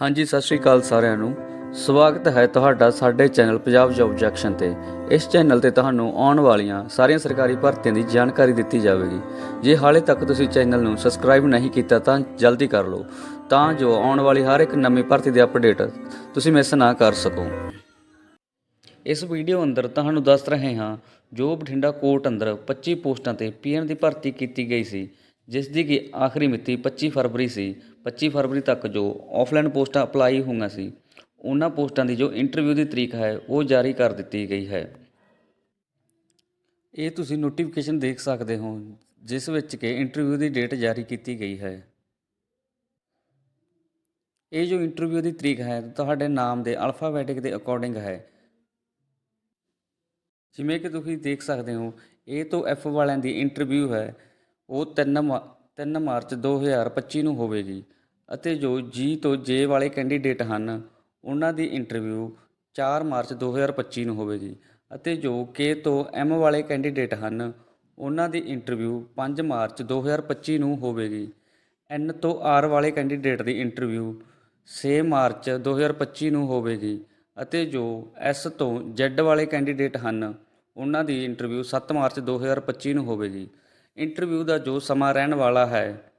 ਹਾਂਜੀ, ਸਤਿ ਸ਼੍ਰੀ ਅਕਾਲ ਸਾਰਿਆਂ ਨੂੰ। ਸਵਾਗਤ ਹੈ ਤੁਹਾਡਾ ਸਾਡੇ ਚੈਨਲ ਪੰਜਾਬ ਜੌਬ ਜੰਕਸ਼ਨ ਤੇ। ਇਸ ਚੈਨਲ ਤੇ ਤੁਹਾਨੂੰ ਆਉਣ ਵਾਲੀਆਂ ਸਾਰੀਆਂ ਸਰਕਾਰੀ ਭਰਤੀਆਂ ਦੀ ਜਾਣਕਾਰੀ ਦਿੱਤੀ ਜਾਵੇਗੀ। ਜੇ ਹਾਲੇ ਤੱਕ ਤੁਸੀਂ ਚੈਨਲ ਨੂੰ ਸਬਸਕ੍ਰਾਈਬ ਨਹੀਂ ਕੀਤਾ ਤਾਂ ਜਲਦੀ ਕਰ ਲਓ। ਤਾਂ ਜੋ ਆਉਣ ਵਾਲੀ ਹਰ ਇੱਕ ਨਵੀਂ ਭਰਤੀ ਦੀ ਅਪਡੇਟ ਤੁਸੀਂ ਮਿਸ ਨਾ ਕਰ ਸਕੋ। ਇਸ ਵੀਡੀਓ ਅੰਦਰ ਤੁਹਾਨੂੰ ਦੱਸ ਰਹੇ ਹਾਂ, ਜੋ ਬਠਿੰਡਾ ਕੋਰਟ ਅੰਦਰ 25 ਪੋਸਟਾਂ ਤੇ ਪੀਐਨ ਦੀ ਭਰਤੀ ਕੀਤੀ ਗਈ ਸੀ। ਜਿਸ ਦੀ ਕਿ ਆਖਰੀ ਮਿਤੀ 25 ਫਰਵਰੀ ਸੀ। 25 ਫਰਵਰੀ ਤੱਕ ਜੋ ਆਫਲਾਈਨ ਪੋਸਟਾਂ ਅਪਲਾਈ ਹੋਈਆਂ ਸੀ, ਉਹਨਾਂ ਪੋਸਟਾਂ ਦੀ ਜੋ ਇੰਟਰਵਿਊ ਦੀ ਤਰੀਕ ਹੈ, ਉਹ ਜਾਰੀ ਕਰ ਦਿੱਤੀ ਗਈ ਹੈ। ਇਹ ਤੁਸੀਂ ਨੋਟੀਫਿਕੇਸ਼ਨ ਦੇਖ ਸਕਦੇ ਹੋ, ਜਿਸ ਵਿੱਚ ਕਿ ਇੰਟਰਵਿਊ ਦੀ ਡੇਟ ਜਾਰੀ ਕੀਤੀ ਗਈ ਹੈ। ਇਹ ਜੋ ਇੰਟਰਵਿਊ ਦੀ ਤਰੀਕ ਹੈ, ਤੁਹਾਡੇ ਨਾਮ ਦੇ ਅਲਫਾਬੈਟਿਕ ਦੇ ਅਕੋਰਡਿੰਗ ਹੈ। ਜਿਵੇਂ ਕਿ ਤੁਸੀਂ ਦੇਖ ਸਕਦੇ ਹੋ A ਤੋਂ F ਵਾਲਿਆਂ ਦੀ ਇੰਟਰਵਿਊ ਹੈ ਉਹ ਤਿੰਨ ਮਾ- ਤਿੰਨ ਮਾਰਚ 2025 ਨੂੰ ਹੋਵੇਗੀ ਅਤੇ ਜੋ ਜੀ ਤੋਂ ਜੇ ਵਾਲੇ ਕੈਂਡੀਡੇਟ ਹਨ, ਉਹਨਾਂ ਦੀ ਇੰਟਰਵਿਊ 4 ਮਾਰਚ 2025 ਨੂੰ ਹੋਵੇਗੀ ਅਤੇ ਜੋ ਕੇ ਤੋਂ M ਵਾਲੇ ਕੈਂਡੀਡੇਟ ਹਨ, ਉਹਨਾਂ ਦੀ ਇੰਟਰਵਿਊ 5 ਮਾਰਚ 2025 ਨੂੰ ਹੋਵੇਗੀ। N ਤੋਂ ਆਰ ਵਾਲੇ ਕੈਂਡੀਡੇਟ ਦੀ ਇੰਟਰਵਿਊ 6 ਮਾਰਚ 2025 ਨੂੰ ਹੋਵੇਗੀ ਅਤੇ ਜੋ S ਤੋਂ Z ਵਾਲੇ ਕੈਂਡੀਡੇਟ ਹਨ, ਉਹਨਾਂ ਦੀ ਇੰਟਰਵਿਊ 7 ਮਾਰਚ 2025 ਨੂੰ ਹੋਵੇਗੀ। ਇੰਟਰਵਿਊ ਦਾ ਜੋ ਸਮਾਂ ਰਹਿਣ ਵਾਲਾ ਹੈ,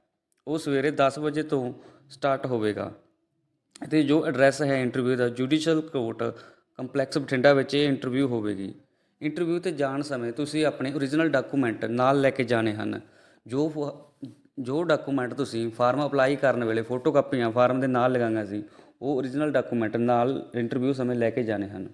ਉਹ ਸਵੇਰੇ 10 ਵਜੇ ਤੋਂ ਸਟਾਰਟ ਹੋਵੇਗਾ। ਅਤੇ ਜੋ ਐਡਰੈਸ ਹੈ ਇੰਟਰਵਿਊ ਦਾ ਜੁਡੀਸ਼ੀਅਲ ਕੋਰਟ ਕੰਪਲੈਕਸ ਬਠਿੰਡਾ ਵਿੱਚ ਇਹ ਇੰਟਰਵਿਊ ਹੋਵੇਗੀ। ਇੰਟਰਵਿਊ ਤੇ ਜਾਣ ਸਮੇਂ ਤੁਸੀਂ ਆਪਣੇ ਓਰੀਜਨਲ ਡਾਕੂਮੈਂਟ ਨਾਲ ਲੈ ਕੇ ਜਾਣੇ ਹਨ। ਜੋ ਫ- ਜੋ ਡਾਕੂਮੈਂਟ ਤੁਸੀਂ ਫਾਰਮ ਅਪਲਾਈ ਕਰਨ ਵੇਲੇ ਫੋਟੋ ਕਾਪੀਆਂ ਫਾਰਮ ਦੇ ਨਾਲ ਲਗਾਈਆਂ ਸੀ, ਉਹ ਓਰੀਜਨਲ ਡਾਕੂਮੈਂਟ ਨਾਲ ਇੰਟਰਵਿਊ ਸਮੇਂ ਲੈ ਕੇ ਜਾਣੇ ਹਨ।